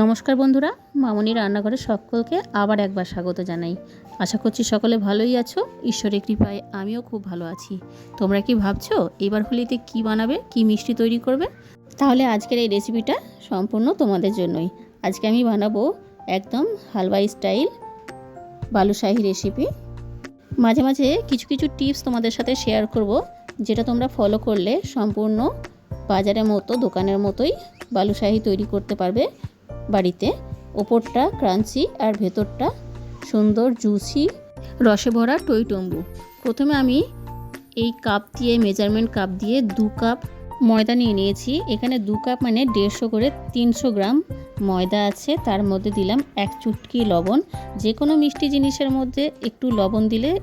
নমস্কার বন্ধুরা মামনির রান্নাঘরে সকলকে আবার একবার স্বাগত জানাই। আশা করছি সকলে ভালোই আছো, ঈশ্বরের কৃপায় আমিও খুব ভালো আছি। তোমরা কি ভাবছ, এবার হোলিতে কি বানাবে, কি মিষ্টি তৈরি করবে? তাহলে আজকের এই রেসিপিটা সম্পূর্ণ তোমাদের জন্যই। আজকে আমি বানাবো একদম হালওয়াই স্টাইল বালুশাহি রেসিপি মাঝে মাঝে কিছু কিছু টিপস তোমাদের সাথে শেয়ার করব, যেটা তোমরা ফলো করলে সম্পূর্ণ বাজারের মতো, দোকানের মতোই বালুশাহি তৈরি করতে পারবে। বাড়িতে। ওপরটা ক্রাঞ্চি আর ভেতরটা সুন্দর জুসি, রসে ভরা টইটম্বু। প্রথমে আমি এই কাপ দিয়ে, মেজারমেন্ট কাপ দিয়ে দু কাপ ময়দা নিয়ে নিয়েছি। এখানে দু কাপ মানে দেড়শো করে তিনশো গ্রাম ময়দা আছে। তার মধ্যে দিলাম এক চুটকি লবণ। যে কোনো মিষ্টি জিনিসের মধ্যে একটু লবণ দিলে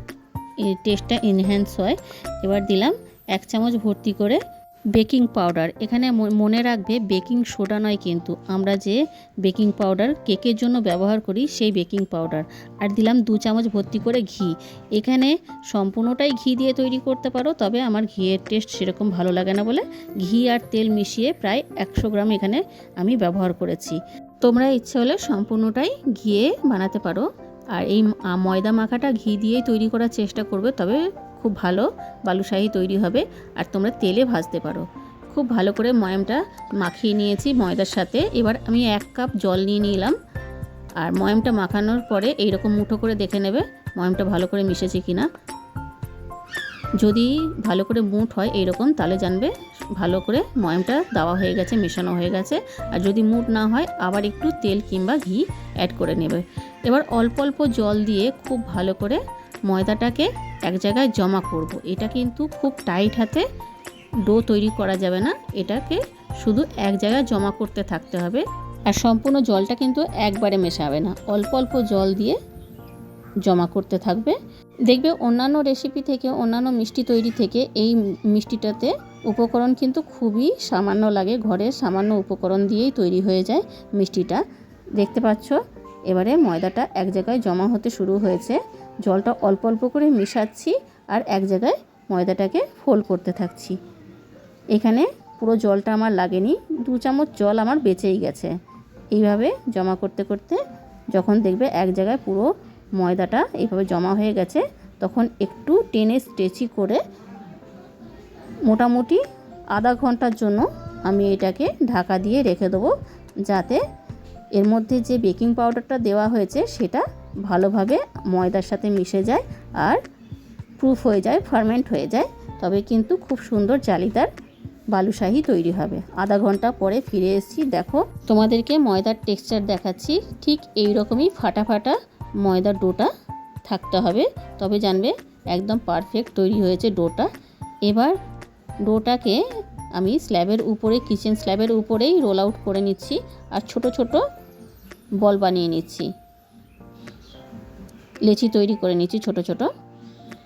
টেস্টটা এনহ্যান্স হয়। এবার দিলাম এক চামচ ভর্তি করে বেকিং পাউডার। এখানে মনে রাখবে বেকিং সোডা নয় কিন্তু। আমরা যে বেকিং পাউডার, কেকের জন্য ব্যবহার করি সেই বেকিং পাউডার। আর দিলাম দু চামচ ভর্তি করে ঘি। এখানে সম্পূর্ণটাই ঘি দিয়ে তৈরি করতে পারো, তবে আমার ঘিয়ের টেস্ট সেরকম ভালো লাগে না বলে ঘি আর তেল মিশিয়ে প্রায় একশো গ্রাম এখানে আমি ব্যবহার করেছি। তোমরা ইচ্ছে হলে সম্পূর্ণটাই ঘিয়ে বানাতে পারো। আর এই ময়দা মাখাটা ঘি দিয়েই তৈরি করার চেষ্টা করবে, তবে খুব ভালো বালুশাহি তৈরি হবে আর তোমরা তেলে ভাজতে পারো। খুব ভালো করে ময়ামটা মাখিয়ে নিয়েছি ময়দার সাথে। এবার আমি এক কাপ জল নিয়ে নিলাম। আর ময়ামটা মাখানোর পরে এইরকম মুঠো করে দেখে নেবে ময়ামটা ভালো করে মিশেছে কিনা। যদি ভালো করে মুঠ হয় এইরকম, তাহলে জানবে ভালো করে ময়ামটা দেওয়া হয়ে গেছে, মেশানো হয়ে গেছে। আর যদি মুঠ না হয়, আবার একটু তেল কিংবা ঘি অ্যাড করে নেবে। এবার অল্প অল্প জল দিয়ে খুব ভালো করে ময়দাটাকে এক জায়গায় জমা করব। এটা কিন্তু খুব টাইট হাতে ডো তৈরি করা যাবে না। এটাকে শুধু এক জায়গায় জমা করতে থাকতে হবে। আর সম্পূর্ণ জলটা কিন্তু একবারে মেশাবে না। অল্প অল্প জল দিয়ে জমা করতে থাকবে। দেখবে অন্যান্য রেসিপি থেকে, অন্যান্য মিষ্টি তৈরি থেকে এই মিষ্টিটাতে উপকরণ কিন্তু খুবই সামান্য লাগে। ঘরের সামান্য উপকরণ দিয়েই তৈরি হয়ে যায় মিষ্টিটা। দেখতে পাচ্ছ? এবারে ময়দাটা এক জায়গায় জমা হতে শুরু হয়েছে। জলটা অল্প অল্প করে মিশাচ্ছি আর এক জায়গায় ময়দাটাকে ফোল্ড করতে থাকছি। এখানে পুরো জলটা আমার লাগেনি, দু চামচ জল আমার বেঁচেই গেছে। এইভাবে জমা করতে করতে যখন দেখবে এক জায়গায় পুরো ময়দাটা এইভাবে জমা হয়ে গেছে, তখন একটু টেনে স্ট্রেচি করে মোটামুটি আধা ঘণ্টার জন্য আমি এটাকে ঢাকা দিয়ে রেখে দেবো, যাতে এর মধ্যে যে বেকিং পাউডারটা দেওয়া হয়েছে সেটা ভালোভাবে ময়দার সাথে মিশে যায় আর প্রুফ হয়ে যায়, ফার্মেন্ট হয়ে যায়। তবে কিন্তু খুব সুন্দর জালিদার বালুশাহি তৈরি হবে। আধা ঘণ্টা পরে ফিরে এসেছি। দেখো, তোমাদেরকে ময়দার টেক্সচার দেখাচ্ছি। ঠিক এই রকমই ফাটা ফাটা ময়দার ডোটা থাকতে হবে। তবে জানবে, একদম পারফেক্ট তৈরি হয়েছে ডোটা। এবার ডোটাকে আমি স্ল্যাবের উপরে, কিচেন স্ল্যাবের উপরেই রোল আউট করে নিচ্ছি। আর ছোট ছোট বল বানিয়ে নিচ্ছি। লেচি তৈরি করে নিচ্ছি ছোট ছোট।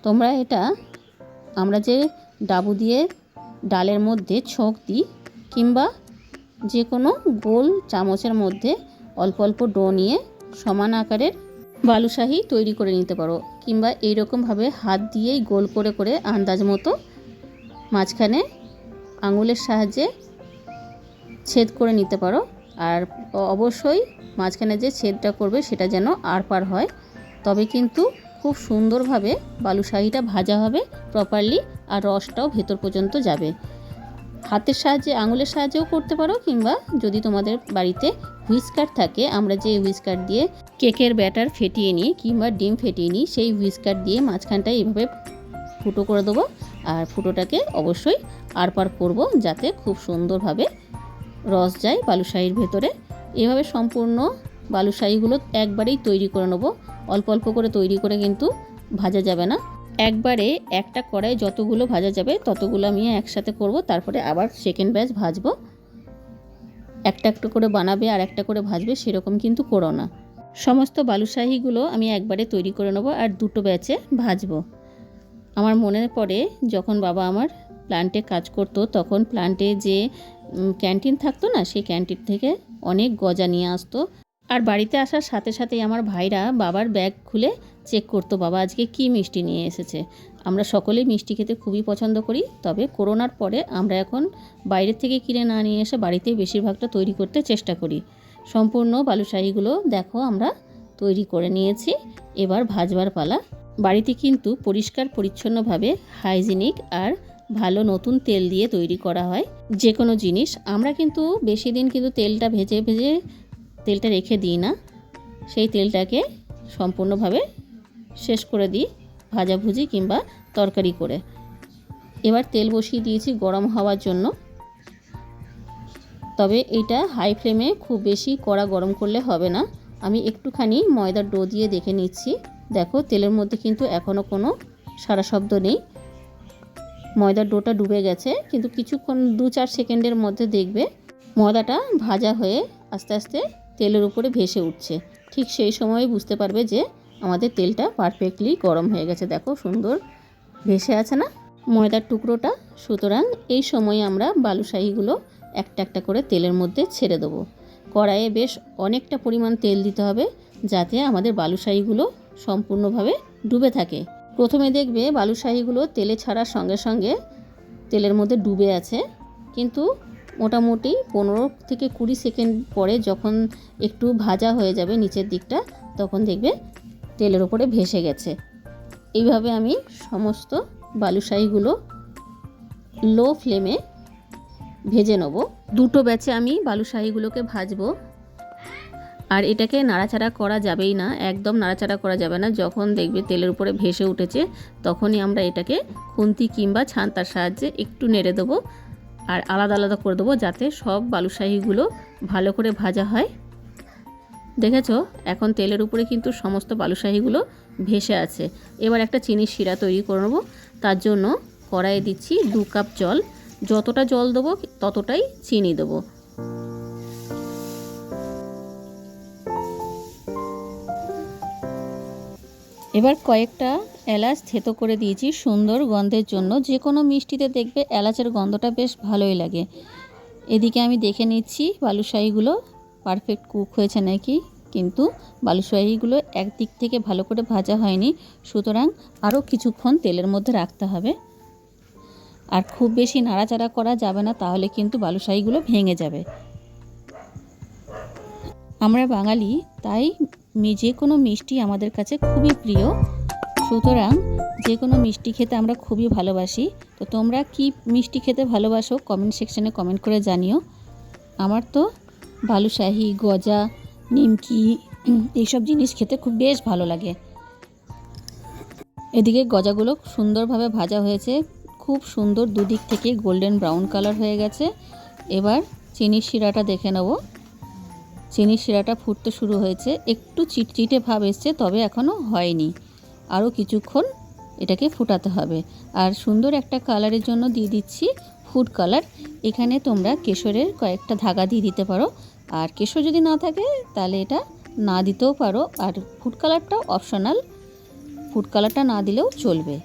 তোমরা এটা আমরা যে ডাবু দিয়ে ডালের মধ্যে ছোঁক দিই কিংবা যে কোনো গোল চামচের মধ্যে অল্প অল্প ডো নিয়ে সমান আকারের বালুশাহি তৈরি করে নিতে পারো কিংবা এইরকমভাবে হাত দিয়েই গোল করে করে আন্দাজ মতো মাঝখানে আঙুলের সাহায্যে ছেদ করে নিতে পারো। আর অবশ্যই মাঝখানে যে ছেদটা করবে সেটা যেন আর পার হয়। তবে কিন্তু খুব সুন্দরভাবে বালুশাহিটা ভাজা হবে প্রপারলি আর রসটাও ভেতর পর্যন্ত যাবে। হাতের সাহায্যে, আঙুলের সাহায্যেও করতে পারো কিংবা যদি তোমাদের বাড়িতে হুইস্কার থাকে, আমরা যে হুইস্কার দিয়ে কেকের ব্যাটার ফেটিয়ে নিই কিংবা ডিম ফেটিয়ে নিই, সেই হুইস্কার দিয়ে মাঝখানটা এইভাবে ফুটো করে দেবো আর ফুটোটাকে অবশ্যই আর পার করব যাতে খুব সুন্দরভাবে রস যায় বালুশাহির ভেতরে। এভাবে সম্পূর্ণ বালুশাহিগুলো একবারেই তৈরি করে নেব। অল্প অল্প করে তৈরি করে কিন্তু ভাজা যাবে না। একবারে একটা কড়াই যতগুলো ভাজা যাবে ততগুলো আমি একসাথে করব, তারপরে আবার সেকেন্ড ব্যাচ ভাজবো। একটা একটা করে বানাবে আর একটা করে ভাজবে সেরকম কিন্তু করো না। সমস্ত বালুশাহিগুলো আমি একবারে তৈরি করে নেব আর দুটো ব্যাচে ভাজবো। আমার মনে পড়ে যখন বাবা আমার প্লান্টে কাজ করতো, তখন প্লান্টে যে ক্যান্টিন থাকতো না, সেই ক্যান্টিন থেকে অনেক গজা নিয়ে আসতো। আর বাড়িতে আসার সাথে সাথেই আমার ভাইরা বাবার ব্যাগ খুলে চেক করতো, বাবা, আজকে কি মিষ্টি নিয়ে এসেছে? আমরা সকলেই মিষ্টি খেতে খুবই পছন্দ করি, তবে করোনার পরে আমরা এখন বাইরের থেকে কিনে না নিয়ে এসে বাড়িতেই বেশিরভাগটা তৈরি করতে চেষ্টা করি। সম্পূর্ণ বালুশাহিগুলো দেখো আমরা তৈরি করে নিয়েছি। এবার ভাজবার পালা। বাড়িতে কিন্তু পরিষ্কার, পরিচ্ছন্নভাবে হাইজিনিক আর ভালো নতুন তেল দিয়ে তৈরি করা হয়। যে কোনো জিনিস। আমরা কিন্তু বেশি দিন কিন্তু তেলটা ভেজে ভেজে তেলটা রেখে দিই না, সেই তেলটাকে সম্পূর্ণভাবে শেষ করে দিই ভাজাভুজি কিংবা তরকারি করে। এবার তেল বসিয়ে দিয়েছি গরম হওয়ার জন্য। তবে এটা হাই ফ্লেমে খুব বেশি কড়া গরম করলে হবে না। আমি একটুখানি ময়দার ডো দিয়ে দেখে নিচ্ছি। দেখো তেলের মধ্যে কিন্তু এখনও কোনো সারা শব্দ নেই। ময়দার ডোটা ডুবে গেছে, কিন্তু কিছুক্ষণ দু চার সেকেন্ডের মধ্যে দেখবে ময়দাটা ভাজা হয়ে আস্তে আস্তে তেলের উপরে ভেসে উঠছে। ঠিক সেই সময় বুঝতে পারবে যে আমাদের তেলটা পারফেক্টলি গরম হয়ে গেছে। দেখো সুন্দর ভেসে আছে না? ময়দার টুকরোটা। সুতরাং এই সময় আমরা বালুশাহিগুলো একটা একটা করে তেলের মধ্যে ছেড়ে দেবো। কড়াইয়ে বেশ অনেকটা পরিমাণ তেল দিতে হবে যাতে আমাদের বালুশাহিগুলো সম্পূর্ণভাবে ডুবে থাকে। প্রথমে দেখবে বালুশাহিগুলো তেলে ছাড়ার সঙ্গে সঙ্গে তেলের মধ্যে ডুবে আছে। কিন্তু মোটামুটি পনেরো থেকে কুড়ি সেকেন্ড পরে যখন একটু ভাজা হয়ে যাবে নিচের দিকটা, তখন দেখবে তেলের ওপরে ভেসে গেছে। এইভাবে আমি সমস্ত বালুশাহিগুলো লো ফ্লেমে ভেজে নেব। দুটো ব্যাচে আমি বালুশাহিগুলোকে ভাজবো। আর এটাকে নাড়াচাড়া করা যাবেই না, একদম নাড়াচাড়া করা যাবে না। যখন দেখবে তেলের উপরে ভেসে উঠেছে, তখনই আমরা এটাকে খুন্তি কিংবা ছান্তার সাহায্যে একটু নেড়ে দেবো। আর আলাদা আলাদা করে দেবো যাতে সব বালুশাহিগুলো ভালো করে ভাজা হয়। দেখেছ? এখন তেলের উপরে কিন্তু সমস্ত বালুশাহিগুলো ভেসে আছে। এবার একটা চিনির শিরা তৈরি করে নেব। তার জন্য কড়াইয়ে দিচ্ছি দু কাপ জল। যতটা জল দেবো ততটাই চিনি দেবো। এবার কয়েকটা এলাচ থেতো করে দিয়েছি সুন্দর গন্ধের জন্য। যে কোনো মিষ্টিতে দেখবে এলাচের গন্ধটা বেশ ভালোই লাগে। এদিকে আমি দেখে নিচ্ছি বালুশাহিগুলো পারফেক্ট কুক হয়েছে নাকি, কিন্তু বালুশাহিগুলো একদিক থেকে ভালো করে ভাজা হয়নি, সুতরাং আরও কিছুক্ষণ তেলের মধ্যে রাখতে হবে। আর খুব বেশি নাড়াচাড়া করা যাবে না, তাহলে কিন্তু বালুশাহিগুলো ভেঙে যাবে। আমরা বাঙালি, তাই যে কোনো মিষ্টি আমাদের কাছে খুবই প্রিয়। সুতরাং যে কোনো মিষ্টি খেতে আমরা খুবই ভালোবাসি। তো তোমরা কি মিষ্টি খেতে ভালোবাসো কমেন্ট সেকশনে কমেন্ট করে জানিও। আমার তো বালুশাহি, গজা, নিমকি, এইসব জিনিস খেতে খুব বেশ ভালো লাগে। এদিকে গজাগুলো সুন্দরভাবে ভাজা হয়েছে। খুব সুন্দর দুদিক থেকে গোল্ডেন ব্রাউন কালার হয়ে গেছে। এবার চিনির শিরাটা দেখে নেব। চিনির শিরাটা ফুটতে শুরু হয়েছে। একটু চিটচিটে ভাব এসছে, তবে এখনও হয়নি। আরও কিছুক্ষণ এটাকে ফুটাতে হবে। আর সুন্দর একটা কালারের জন্য দিয়ে দিচ্ছি ফুড কালার। এখানে তোমরা কেশরের কয়েকটা ধাগা দিয়ে দিতে পারো। আর কেশর যদি না থাকে, তাহলে এটা না দিতেও পারো। আর ফুড কালারটাও অপশনাল। ফুড কালারটা না দিলেও চলবে।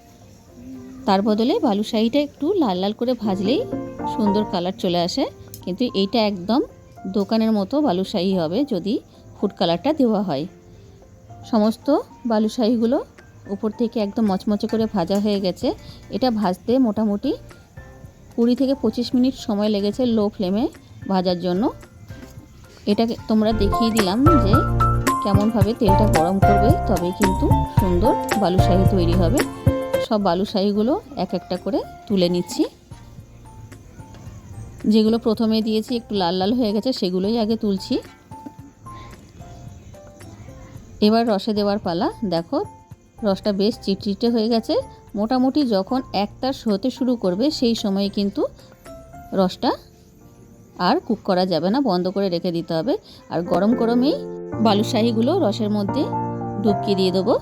তার বদলে বালুশাহিটা একটু লাল লাল করে ভাজলেই সুন্দর কালার চলে আসে। কিন্তু এইটা একদম দোকানের মতো বালুশাহি হবে যদি ফুড কালারটা দেওয়া হয়। সমস্ত বালুশাহিগুলো উপর থেকে একদম মচমচে করে ভাজা হয়ে গেছে। এটা ভাজতে মোটামুটি কুড়ি থেকে পঁচিশ মিনিট সময় লেগেছে লো ফ্লেমে ভাজার জন্য। এটাকে তোমরা দেখিয়ে দিলাম যে কেমনভাবে তেলটা গরম করবে, তবেই কিন্তু সুন্দর বালুশাহি তৈরি হবে। সব বালুশাহিগুলো এক একটা করে তুলে নিচ্ছি। যেগুলো প্রথমে দিয়েছি একটু লাল লাল হয়ে গেছে, সেগুলোই আগে তুলছি। এবার রসে দেওয়ার পালা। দেখো, রসটা বেশ চিটচিটে হয়ে গেছে। মোটামুটি যখন একতার হতে শুরু করবে, সেই সময়ে কিন্তু রসটা আর কুক করা যাবে না, বন্ধ করে রেখে দিতে হবে। আর গরম গরমেই বালুশাহিগুলো রসের মধ্যে ডুবকিয়ে দিয়ে দেবো।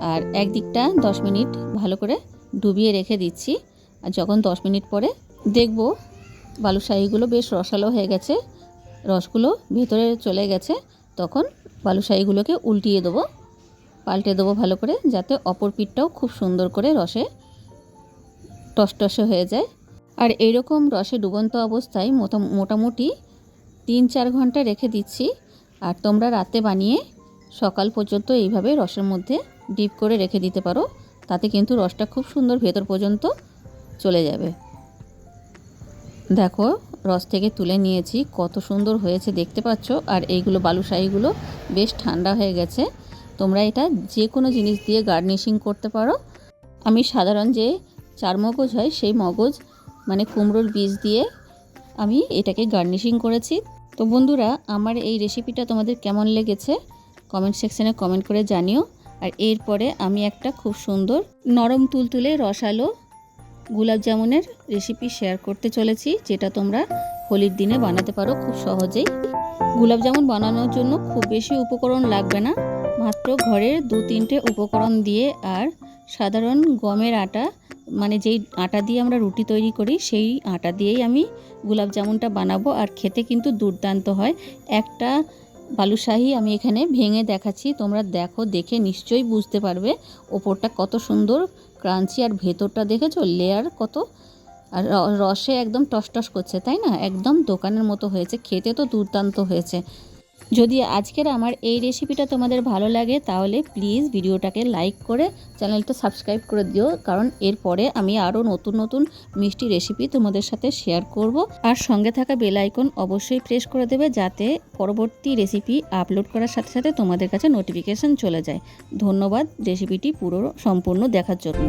আর একদিকটা দশ মিনিট ভালো করে ডুবিয়ে রেখে দিচ্ছি। আর যখন দশ মিনিট পরে দেখব বালুশাহিগুলো বেশ রসালো হয়ে গেছে। রসগুলো ভেতরে চলে গেছে। তখন বালুশাহিগুলোকে উল্টিয়ে দেবো, পাল্টে দেবো ভালো করে, যাতে অপর পিঠটাও খুব সুন্দর করে রসে টসটসে হয়ে যায়। আর এইরকম রসে ডুবন্ত অবস্থায় মোটা- মোটামুটি তিন চার ঘণ্টা রেখে দিচ্ছি। আর তোমরা রাতে বানিয়ে সকাল পর্যন্ত এইভাবে রসের মধ্যে ডিপ করে রেখে দিতে পারো। তাতে কিন্তু রসটা খুব সুন্দর ভেতর পর্যন্ত চলে যাবে। দেখো, রস থেকে তুলে নিয়েছি। কত সুন্দর হয়েছে, দেখতে পাচ্ছ? আর এইগুলো বালুশাহিগুলো বেশ ঠান্ডা হয়ে গেছে। তোমরা এটা যে কোনো জিনিস দিয়ে গার্নিশিং করতে পারো। আমি সাধারণ যে চার মগজ হয়, সেই মগজ মানে কুমড়োর বীজ দিয়ে আমি এটাকে গার্নিশিং করেছি। তো বন্ধুরা, আমার এই রেসিপিটা তোমাদের কেমন লেগেছে? কমেন্ট সেকশানে কমেন্ট করে জানিও। আর এরপরে আমি একটা খুব সুন্দর নরম তুলতুলে রসালো গুলাব জামুনের রেসিপি শেয়ার করতে চলেছি, যেটা তোমরা হোলির দিনে বানাতে পারো খুব সহজেই। গুলাব জামুন বানানোর জন্য খুব বেশি উপকরণ লাগবে না, মাত্র ঘরের দু তিনটে উপকরণ দিয়ে আর সাধারণ গমের আটা মানে যেই আটা দিয়ে আমরা রুটি তৈরি করি, সেই আটা দিয়েই আমি গুলাব জামুনটা বানাবো। আর খেতে কিন্তু দুর্দান্ত হয়। একটা বালুশাহি আমি এখানে ভেঙে দেখাচ্ছি। তোমরা দেখো, দেখে নিশ্চয়ই বুঝতে পারবে ওপরটা কত সুন্দর, ক্রাঞ্চি আর ভেতরটা দেখেছ? লেয়ার কত? আর রসে একদম টসটস করছে, তাই না? একদম দোকানের মতো হয়েছে, খেতে তো দুর্দান্ত হয়েছে। যদি আজকের আমার এই রেসিপিটা তোমাদের ভালো লাগে, তাহলে প্লিজ ভিডিওটাকে লাইক করে চ্যানেলটা সাবস্ক্রাইব করে দিও। কারণ এরপরে আমি আরও নতুন নতুন মিষ্টি রেসিপি তোমাদের সাথে শেয়ার করব। আর সঙ্গে থাকা বেল আইকন অবশ্যই প্রেস করে দেবে যাতে পরবর্তী রেসিপি আপলোড করার সাথে সাথে তোমাদের কাছে নোটিফিকেশন চলে যায়। ধন্যবাদ রেসিপিটি পুরো সম্পূর্ণ দেখার জন্য।